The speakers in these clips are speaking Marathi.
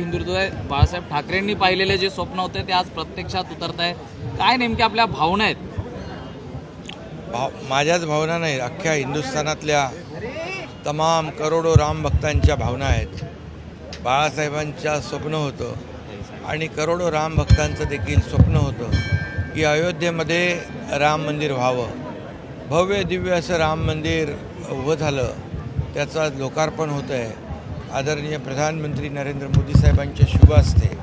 हिंदुत्व बाळासाहेब ठाकरेंनी पाहिलेले जे स्वप्न होते ते आज प्रत्यक्षात उतरत आहे काय नेमक्या आपल्या भावना आहेत? भाव माझ्याच भावना नाही अख्ख्या हिंदुस्थानातल्या तमाम करोडो रामभक्तांच्या भावना आहेत. बाळासाहेबांच्या स्वप्न होतं आणि करोडो रामभक्तांचं देखील स्वप्न होतं की अयोध्येमध्ये राम मंदिर व्हावं. भव्य दिव्य असं राम मंदिर उभं झालं त्याचं लोकार्पण होतं आहे आदरणीय प्रधानमंत्री नरेंद्र मोदी साहेबांच्या शुभ असते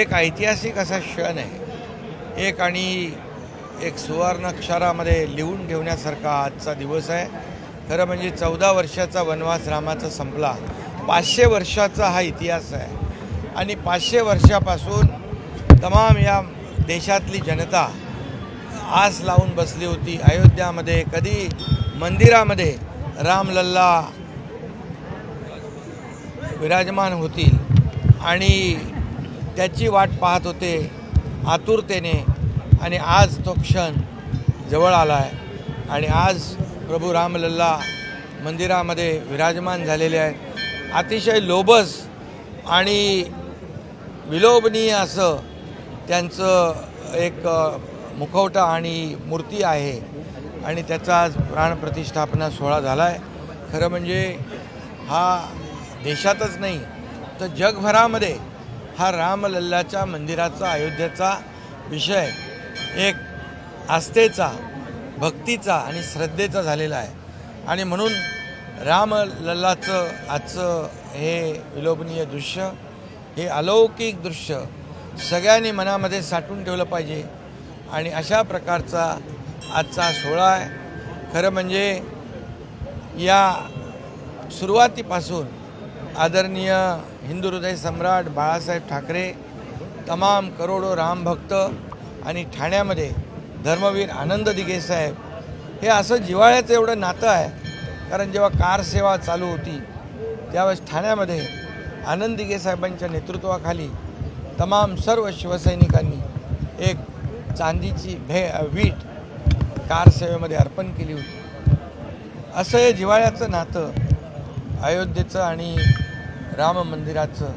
एक ऐतिहासिक असा क्षण आहे. एक आणि एक सुवर्ण अक्षरामध्ये लिहून ठेवण्यासारखा आजचा दिवस आहे. खरं म्हणजे चौदा वर्षाचा वनवास रामाचा संपला. पाचशे वर्षाचा हा इतिहास आहे. आणि पाचशे वर्षापासून तमाम या देशातली जनता आस लावून बसली होती. अयोध्यामध्ये कधी मंदिरामध्ये रामलल्ला विराजमान होतील. आणि त्याची वाट पाहत होते आतुरतेने. आणि आज तो क्षण जवळ आला आहे आणि आज प्रभू रामलल्ला मंदिरामध्ये विराजमान झालेले आहेत. अतिशय लोभस आणि विलोभनीय असं त्यांचं एक मुखवटा आणि मूर्ती आहे. आणि त्याचा आज प्राणप्रतिष्ठापना सोहळा झाला आहे खरं म्हणजे हा देशातच नाही तर जगभरामध्ये हा रामलल्लाच्या मंदिराचा अयोध्येचा विषय एक आस्थेचा भक्तीचा आणि श्रद्धेचा झालेला आहे. आणि म्हणून रामलल्लाचं आजचं हे विलोभनीय दृश्य हे अलौकिक दृश्य सगळ्यांनी मनामध्ये साठवून ठेवलं पाहिजे. आणि अशा प्रकारचा आजचा सोहळा आहे. खरं म्हणजे या सुरुवातीपासून आदरणीय हिंदू हृदय सम्राट बाळासाहेब ठाकरे तमाम करोडो रामभक्त आणि ठाण्यामध्ये धर्मवीर आनंद दिघे साहेब हे असं जिव्हाळ्याचं एवढं नातं आहे. कारण जेव्हा कार सेवा चालू होती त्यावेळेस ठाण्यामध्ये आनंद दिघे साहेबांच्या नेतृत्वाखाली तमाम सर्व शिवसैनिकांनी एक चांदीची भे वीट कार सेवेमध्ये अर्पण केली होती. असं हे जिव्हाळ्याचं नातं अयोध्येचं आणि राम मंदिराचं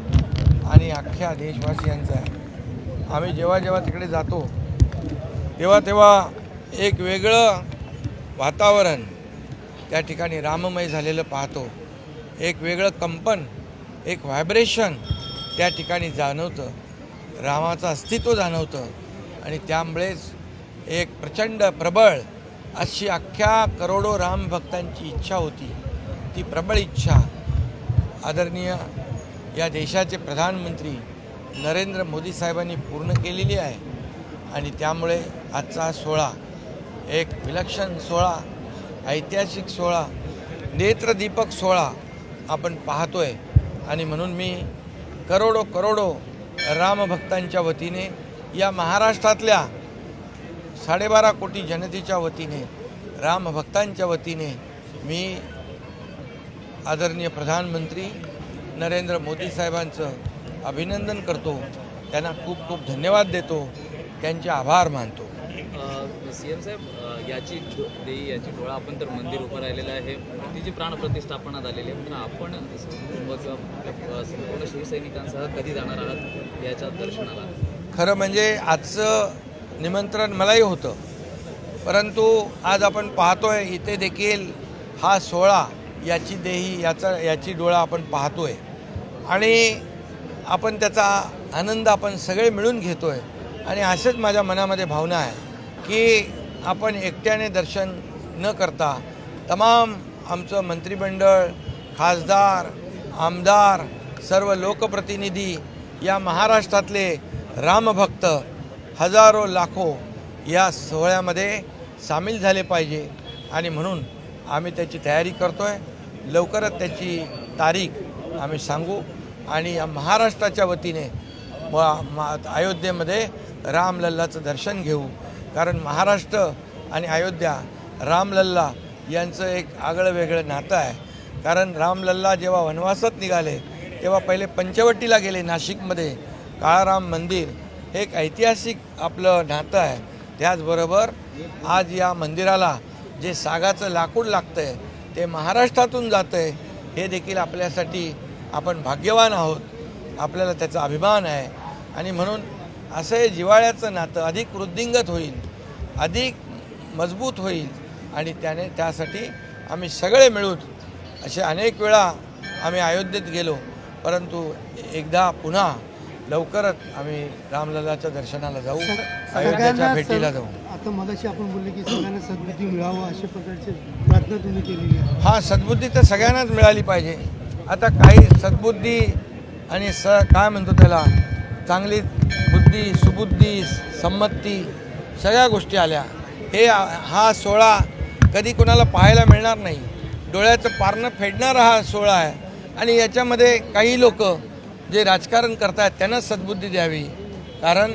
आणि अख्ख्या देशवासियांचं आहे. आम्ही जेव्हा जेव्हा तिकडे जातो तेव्हा तेव्हा एक वेगळं वातावरण त्या ठिकाणी राममय झालेलं पाहतो. एक वेगळं कंपन एक व्हायब्रेशन त्या ठिकाणी जाणवतं. रामाचं अस्तित्व जाणवतं. आणि त्यामुळेच एक प्रचंड प्रबळ अशी अख्ख्या करोडो रामभक्तांची इच्छा होती. ती प्रबळ इच्छा आदरणीय या देशाचे प्रधानमंत्री नरेंद्र मोदी साहेबांनी पूर्ण केलेली आहे. आणि त्यामुळे आजचा सोहळा एक विलक्षण सोहळा ऐतिहासिक सोहळा नेत्रदीपक सोहळा आपण पाहतोय. आणि म्हणून मी करोडो करोडो रामभक्तांच्या वतीने या महाराष्ट्रातल्या साडेबारा कोटी जनतेच्या वतीने रामभक्तांच्या वतीने मी आदरणीय प्रधानमंत्री नरेंद्र मोदी साहेबांचं अभिनंदन करतो. त्यांना खूप खूप धन्यवाद देतो. त्यांचे आभार मानतो. सी एम साहेब याची देई याची डोळा आपण तर मंदिर उभं राहिलेलं आहे. तिची प्राणप्रतिष्ठापना झालेली आहे. पण आपण संपूर्ण शिवसैनिकांसह कधी जाणार आहात याच्या दर्शनाला? खरं म्हणजे आजचं निमंत्रण मलाही होतं. परंतु आज आपण पाहतोय इथे देखील हा सोहळा याची देही याचा याची डोळा आपण पाहतोय. आणि आपण त्याचा आनंद आपण सगळे मिळून घेतोय. आणि असेच माझ्या मनामध्ये भावना आहे की आपण एकट्याने दर्शन न करता तमाम आमचं मंत्रिमंडळ खासदार आमदार सर्व लोकप्रतिनिधी या महाराष्ट्रातले रामभक्त हजारो लाखो या सोहळ्यामध्ये सामील झाले पाहिजे. आणि म्हणून आम्ही त्याची तयारी करतो आहे लवकरच त्याची तारीख आम्ही सांगू. आणि या महाराष्ट्राच्या वतीने म- मा- अयोध्येमध्ये रामलल्लाचं दर्शन घेऊ. कारण महाराष्ट्र आणि अयोध्या रामलल्ला यांचं एक आगळं वेगळं नातं आहे. कारण रामलल्ला जेव्हा वनवासात निघाले तेव्हा पहिले पंचवटीला गेले नाशिकमध्ये. काळाराम मंदिर हे एक ऐतिहासिक आपलं नातं आहे. त्याचबरोबर आज या मंदिराला जे सागाचं लाकूड लागतं आहे ते महाराष्ट्रातून जातं आहे हे देखील आपल्यासाठी आपण भाग्यवान आहोत. आपल्याला त्याचा अभिमान आहे. आणि म्हणून असं हे जिव्हाळ्याचं नातं अधिक वृद्धिंगत होईल अधिक मजबूत होईल. आणि त्याने त्यासाठी आम्ही सगळे मिळून असे अनेक वेळा आम्ही अयोध्येत गेलो. परंतु एकदा पुन्हा लवकरच आम्ही रामललाच्या दर्शनाला जाऊ अयोध्येच्या भेटीला जाऊ. आता मगाशी आपण बोलले की सगळ्यांना सद्बुद्धी मिळावं अशा प्रकारची प्रार्थना तुम्ही केलेली आहे. हा सद्बुद्धी तर सगळ्यांनाच मिळाली पाहिजे. आता काही सद्बुद्धी आणि स काय म्हणतो त्याला? चांगली बुद्धी सुबुद्धी संमती सगळ्या गोष्टी आल्या. हे हा सोहळा कधी कोणाला पाहायला मिळणार नाही. डोळ्याचं पारणं फेडणारा हा सोहळा आहे. आणि याच्यामध्ये काही लोक जे राजकारण करतात त्यांनाच सद्बुद्धी द्यावी. कारण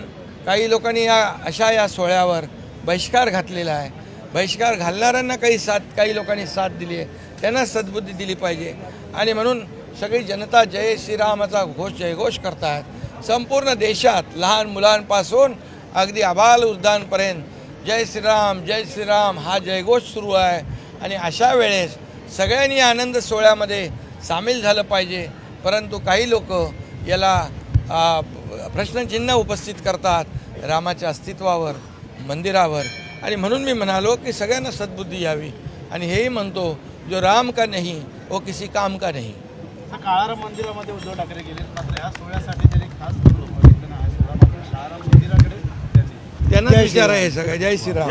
काही लोकांनी या अशा या सोहळ्यावर बहिष्कार घातलेला आहे. बहिष्कार घालणाऱ्यांना काही साथ काही लोकांनी साथ दिली आहे. त्यांना सद्बुद्धी दिली पाहिजे. आणि म्हणून सगळी जनता जय श्रीरामाचा घोष जयघोष करतात संपूर्ण देशात लहान मुलांपासून अगदी आबाल वृद्धांपर्यंत जय श्रीराम जय श्रीराम हा जयघोष सुरू आहे. आणि अशा वेळेस सगळ्यांनी आनंद सोहळ्यामध्ये सामील झालं पाहिजे. परंतु काही लोक याला प्रश्नचिन्ह उपस्थित करतात रामाच्या अस्तित्वावर. मंदिरावर. आणि म्हणून मी म्हणालो की सगळ्यांना सद्बुद्धी यावी. आणि हेही म्हणतो जो राम का नाही वो किसी काम का नाही. काळाराम मंदिरामध्ये उद्धव ठाकरे गेले मात्र ह्या सोहळ्यासाठी त्यांनी खास हा त्यांनाच विचार आहे सगळं. जय श्रीराम.